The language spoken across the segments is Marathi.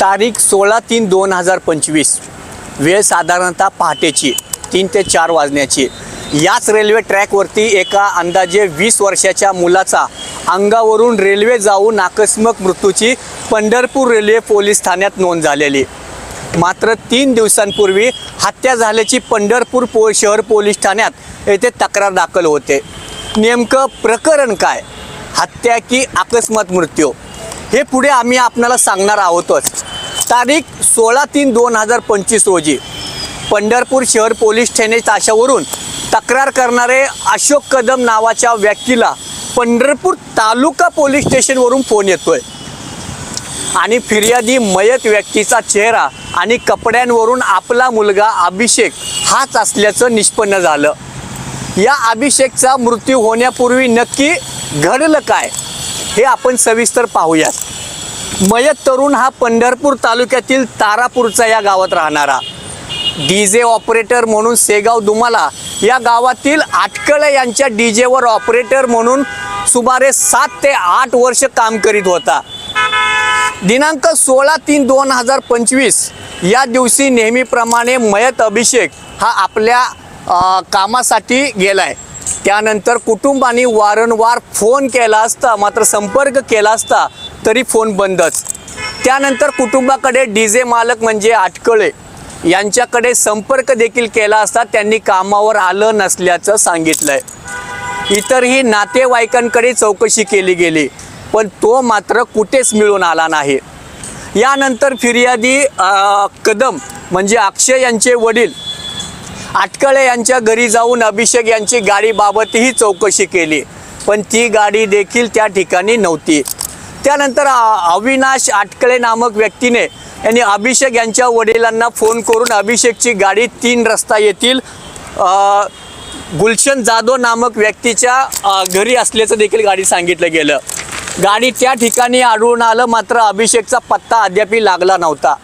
तारीख सोळा तीन दोन हजार पंचवीस. वेळ साधारणतः पहाटेची तीन ते चार वाजण्याची. याच रेल्वे ट्रॅकवरती एका अंदाजे वीस वर्षाच्या मुलाचा अंगावरून रेल्वे जाऊन आकस्मिक मृत्यूची पंढरपूर रेल्वे पोलीस ठाण्यात नोंद झालेली. मात्र तीन दिवसांपूर्वी हत्या झाल्याची पंढरपूर पो शहर पोलीस ठाण्यात येथे तक्रार दाखल होते. नेमकं प्रकरण काय? हत्या की अकस्मात मृत्यू? हे पुढे आम्ही आपणाला सांगणार आहोतच. तारीख सोळा तीन दोन हजार पंचवीस रोजी पंढरपूर शहर पोलीस ठाणे ताशावरून तक्रार करणारे अशोक कदम नावाच्या व्यक्तीला पंढरपूर तालुका पोलीस स्टेशनवरून फोन येतोय. आणि फिर्यादी मयत व्यक्तीचा चेहरा आणि कपड्यांवरून आपला मुलगा अभिषेक हाच असल्याचं निष्पन्न झालं. या अभिषेकचा मृत्यू होण्यापूर्वी नक्की घडलं काय हे आपण सविस्तर पाहूयात. मयत तरुण हा पंढरपूर तालुक्यातील तारापूरचा या गावात राहणारा. डीजे ऑपरेटर म्हणून सेगाव दुमाला या गावातील आटकळे यांच्या डीजेवर ऑपरेटर म्हणून सुमारे सात ते आठ वर्ष काम करीत होता. दिनांक सोळा तीन दोन हजार पंचवीस या दिवशी नेहमीप्रमाणे मयत अभिषेक हा आपल्या कामासाठी कामासाठी गेलाय. त्यानंतर कुटुंबाने वारंवार फोन केला असता मात्र संपर्क केला असता तरी फोन बंदच. त्यानंतर कुटुंबाकडे डीजे मालक म्हणजे आटकळे यांच्याकडे संपर्क देखील केला असता त्यांनी कामावर आलं नसल्याचं सांगितलंय. इतरही नातेवाईकांकडे चौकशी केली गेली पण तो मात्र कुठेच मिळून आला नाही. यानंतर फिर्यादी कदम म्हणजे अक्षय यांचे वडील आटकळे यांच्या घरी जाऊन अभिषेक यांची गाडीबाबतही चौकशी केली. पण ती गाडी देखील त्या ठिकाणी नव्हती. त्यानंतर अविनाश आटकळे नामक व्यक्तीने यांनी अभिषेक यांच्या वडिलांना फोन करून अभिषेकची गाडी तीन रस्ता येथील गुलशन जाधव नामक व्यक्तीच्या घरी असल्याचं देखील गाडी सांगितलं गेलं. गाडी त्या ठिकाणी आढळून आलं मात्र अभिषेकचा पत्ता अद्यापही लागला नव्हता.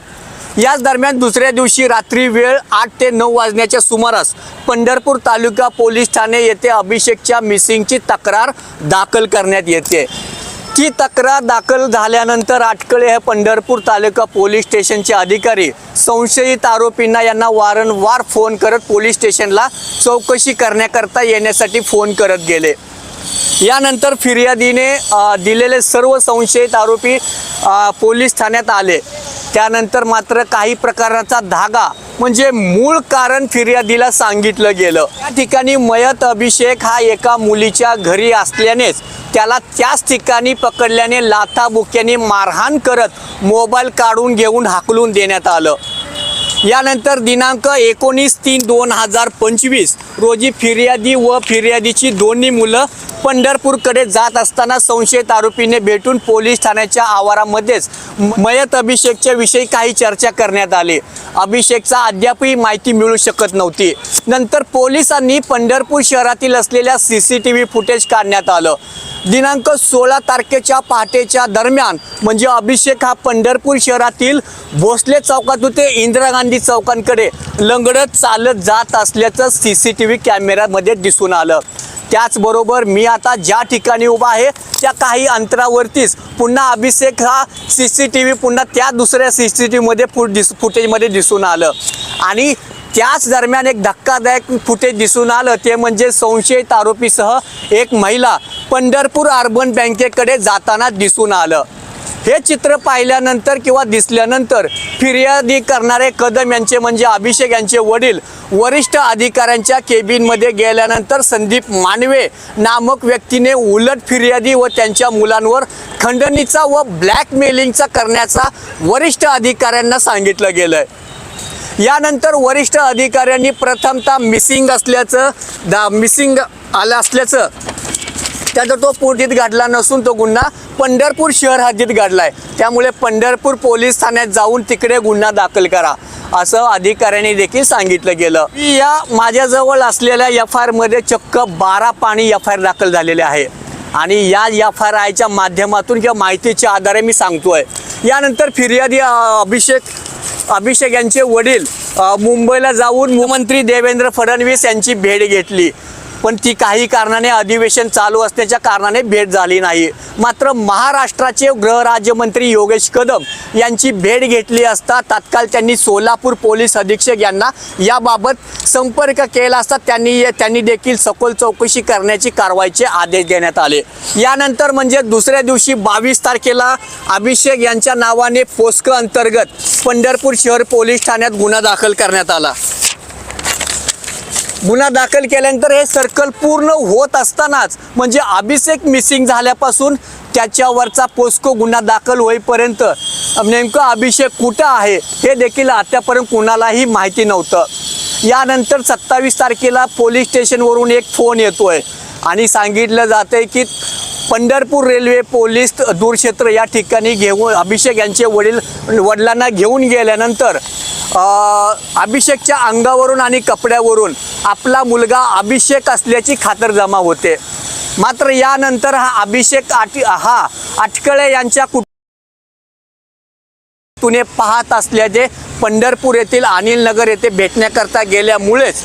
याच दरम्यान दुसऱ्या दिवशी रात्री वेळ आठ ते नऊ वाजण्याच्या सुमारास पंढरपूर तालुका पोलीस ठाणे येथे अभिषेकच्या मिसिंगची तक्रार दाखल करण्यात येते. ती तक्रार दाखल झाल्यानंतर आटकळे हे पंढरपूर तालुका पोलीस स्टेशनचे अधिकारी संशयित आरोपींना यांना वारंवार फोन करत पोलीस स्टेशनला चौकशी करण्याकरता येण्यासाठी फोन करत गेले. यानंतर फिर्यादीने दिलेले सर्व संशयित आरोपी पोलीस ठाण्यात आले. त्यानंतर मात्र काही प्रकाराचा धागा म्हणजे मूळ कारण फिर्यादीला सांगितलं गेलं. या ठिकाणी मयत अभिषेक हा एका मुलीच्या घरी असल्यानेच त्याला त्याच ठिकाणी पकडल्याने लाथाबुक्याने मारहाण करत मोबाईल काढून घेऊन हाकलून देण्यात आलं. यानंतर दिनांक एकोणीस तीन दोन हजार पंचवीस रोजी फिर्यादी व फिर्यादीची दोन्ही मुलं पंढरपूरकडे जात असताना संशयित आरोपीने भेटून पोलीस ठाण्याच्या आवारामध्येच मयत अभिषेकच्या विषयी काही चर्चा करण्यात आली. अभिषेकचा अद्यापही माहिती मिळू शकत नव्हती. नंतर पोलिसांनी पंढरपूर शहरातील असलेल्या C C T V footage काढण्यात आलं. दिनांक सोळा तारखेच्या पहाटेच्या दरम्यान म्हणजे अभिषेक हा पंढरपूर शहरातील भोसले चौकातून ते इंदिरा गांधी चौकांकडे. लंगडत चालत जात असल्याचं सी सी टी व्ही कॅमेऱ्यामध्ये दिसून आलं. त्याचबरोबर मी आता ज्या ठिकाणी उभा आहे त्या काही अंतरावरतीच. पुन्हा अभिषेक हा सी सी टी व्ही पुन्हा त्या दुसऱ्या सी सी टी व्हीमध्ये फुट दिस फुटेजमध्ये दिसून आलं. आणि त्याच दरम्यान एक धक्कादायक फुटेज दिसून आलं ते म्हणजे संशयित आरोपीसह एक महिला पंढरपूर अर्बन बँकेकडे जाताना दिसून आलं. हे चित्र पाहिल्यानंतर किंवा दिसल्यानंतर फिर्यादी करणारे कदम यांचे म्हणजे अभिषेक यांचे वडील वरिष्ठ अधिकाऱ्यांच्या केबिनमध्ये गेल्यानंतर संदीप मानवे नामक व्यक्तीने उलट फिर्यादी व त्यांच्या मुलांवर खंडणीचा व ब्लॅकमेलिंगचा करण्याचा वरिष्ठ अधिकाऱ्यांना सांगितलं गेलंय. यानंतर वरिष्ठ अधिकाऱ्यांनी प्रथमतः मिसिंग असल्याचं दा मिसिंग आलं असल्याचं त्याचा तो पूर्जित घडला नसून तो गुन्हा पंढरपूर शहर हद्दीत गाडलाय त्यामुळे पंढरपूर पोलीस ठाण्यात जाऊन तिकडे गुन्हा दाखल करा असं अधिकाऱ्यांनी देखील सांगितलं गेलं. या माझ्याजवळ असलेल्या एफ आय आरमध्ये चक्क बारा पाणी एफ आय आर दाखल झालेले आहे. आणि या एफ आय आयच्या माध्यमातून किंवा माहितीच्या आधारे मी सांगतोय. यानंतर फिर्यादी अभिषेक अभिषेक यांचे वडील मुंबईला जाऊन मुख्यमंत्री देवेंद्र फडणवीस यांची भेट घेतली. पण ती काही कारणाने अधिवेशन चालू असण्याच्या कारणाने भेट झाली नाही. मात्र महाराष्ट्राचे गृहराज्यमंत्री योगेश कदम यांची भेट घेतली असता तात्काळ त्यांनी सोलापूर पोलीस अधीक्षक यांना याबाबत संपर्क केला असता त्यांनी त्यांनी देखील सखोल चौकशी करण्याची कारवाईचे आदेश देण्यात आले. यानंतर म्हणजे दुसऱ्या दिवशी बावीस तारखेला अभिषेक यांच्या नावाने फोस्क अंतर्गत पंढरपूर शहर पोलीस ठाण्यात गुन्हा दाखल करण्यात आला. गुन्हा दाखल केल्यानंतर हे सर्कल पूर्ण होत असतानाच म्हणजे अभिषेक मिसिंग झाल्यापासून त्याच्यावरचा पोस्को गुन्हा दाखल होईपर्यंत नेमकं अभिषेक कुठं आहे हे देखील आतापर्यंत कुणालाही माहिती नव्हतं. यानंतर सत्तावीस तारखेला पोलीस स्टेशनवरून एक फोन येतोय आणि सांगितलं जातंय की पंढरपूर रेल्वे पोलीस दूरक्षेत्र या ठिकाणी घेऊन अभिषेक यांचे वडील वडिलांना घेऊन गेल्यानंतर अभिषेकच्या अंगावरून आणि कपड्यावरून आपला मुलगा अभिषेक असल्याची खातरजमा होते. मात्र यानंतर हा अभिषेक आट हा अटकळे यांच्या कुट तुने पाहत असल्याचे पंढरपूर येथील अनिल नगर येथे भेटण्याकरता गेल्यामुळेच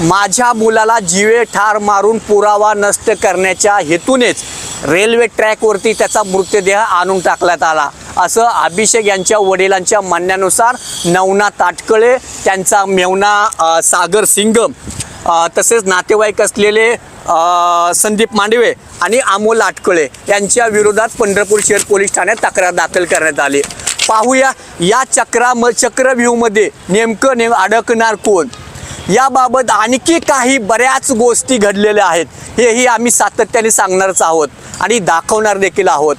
माझ्या मुलाला जीवे ठार मारून पुरावा नष्ट करण्याच्या हेतूनेच रेल्वे ट्रॅकवरती त्याचा मृतदेह आणून टाकण्यात आला. असं अभिषेक यांच्या वडिलांच्या म्हणण्यानुसार नवना ताटकळे त्यांचा मेवना सागर सिंगम तसेच नातेवाईक असलेले संदीप मांडवे आणि अमोल आटकळे यांच्या विरोधात पंढरपूर शहर पोलीस ठाण्यात तक्रार दाखल करण्यात आली. पाहूया या चक्रा म चक्रव्यूहमध्ये नेमकं नेम अडकणार कोण? याबाबत आणखी काही बऱ्याच गोष्टी घडलेल्या आहेत. हेही आम्ही सातत्याने सांगणारच आहोत आणि दाखवणार देखील आहोत.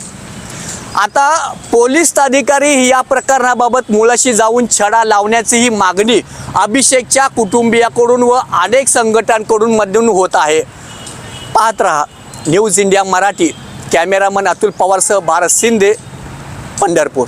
आता पोलीस अधिकारी या प्रकरणाबाबत मुळाशी जाऊन छडा लावण्याची ही मागणी अभिषेकच्या कुटुंबियाकडून व अनेक संघटनांकडून मधून होत आहे. पाहत रहा. News India Marathi. Cameraman Atul पवारसह Bharat Shinde Pandharpur.